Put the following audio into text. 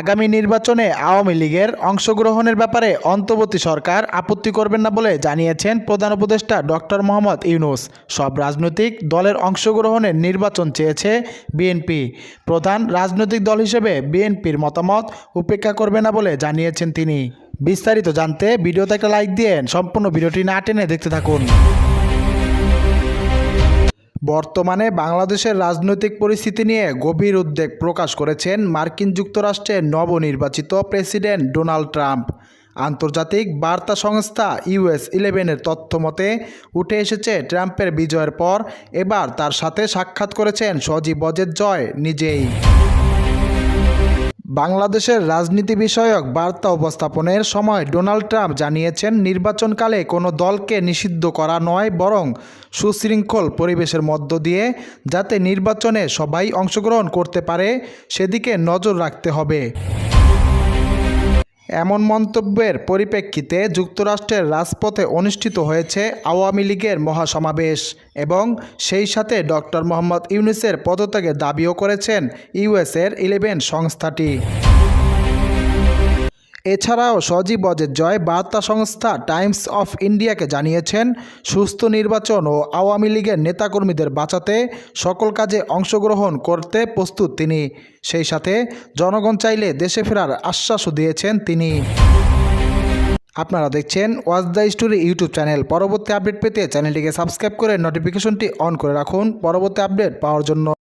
আগামী নির্বাচনে আওয়ামী লীগের অংশগ্রহণের ব্যাপারে অন্তর্বর্তী সরকার আপত্তি করবেন না বলে জানিয়েছেন প্রধান উপদেষ্টা ডক্টর মোহাম্মদ ইউনুস। সব রাজনৈতিক দলের অংশগ্রহণের নির্বাচন চেয়েছে বিএনপি। প্রধান রাজনৈতিক দল হিসেবে বিএনপির মতামত উপেক্ষা করবে না বলে জানিয়েছেন তিনি। বিস্তারিত জানতে ভিডিওতে একটা লাইক দিয়ে সম্পূর্ণ ভিডিওটি না টেনে দেখতে থাকুন। বর্তমানে বাংলাদেশের রাজনৈতিক পরিস্থিতি নিয়ে গভীর উদ্বেগ প্রকাশ করেছেন মার্কিন যুক্তরাষ্ট্রের নবনির্বাচিত প্রেসিডেন্ট ডোনাল্ড ট্রাম্প। আন্তর্জাতিক বার্তা সংস্থা ইউএস ইলেভেনের তথ্য মতে, উঠে এসেছে ট্রাম্পের বিজয়ের পর, এবার তার সাথে সাক্ষাৎ করেছেন সজীব বজের জয় নিজেই। বাংলাদেশের রাজনীতি বিষয়ক বার্তা উপস্থাপনের সময় ডোনাল্ড ট্রাম্প জানিয়েছেন, নির্বাচনকালে কোনো দলকে নিষিদ্ধ করা নয়, বরং সুশৃঙ্খল পরিবেশের মধ্য দিয়ে যাতে নির্বাচনে সবাই অংশগ্রহণ করতে পারে, সেদিকে নজর রাখতে হবে। এমন মন্তব্যের পরিপ্রেক্ষিতে যুক্তরাষ্ট্রের রাজপথে অনুষ্ঠিত হয়েছে আওয়ামী লীগের মহাসমাবেশ এবং সেই সাথে ডক্টর মোহাম্মদ ইউনুসের পদত্যাগের দাবিও করেছেন ইউএসের ইলেভেন সংস্থাটি। এছাড়াও সজীব জয় বার্তা সংস্থা টাইমস অফ ইন্ডিয়াকে জানিয়েছেন, সুস্থ নির্বাচন ও আওয়ামী লীগের নেতাকর্মীদের বাঁচাতে সকল কাজে অংশগ্রহণ করতে প্রস্তুত তিনি। সেই সাথে জনগণ চাইলে দেশে ফেরার আশ্বাসও দিয়েছেন তিনি। আপনারা দেখছেন ওয়াজ দ্য স্টোরি ইউটিউব চ্যানেল। পরবর্তী আপডেট পেতে চ্যানেলটিকে সাবস্ক্রাইব করে নোটিফিকেশনটি অন করে রাখুন। পরবর্তী আপডেট পাওয়ার জন্য।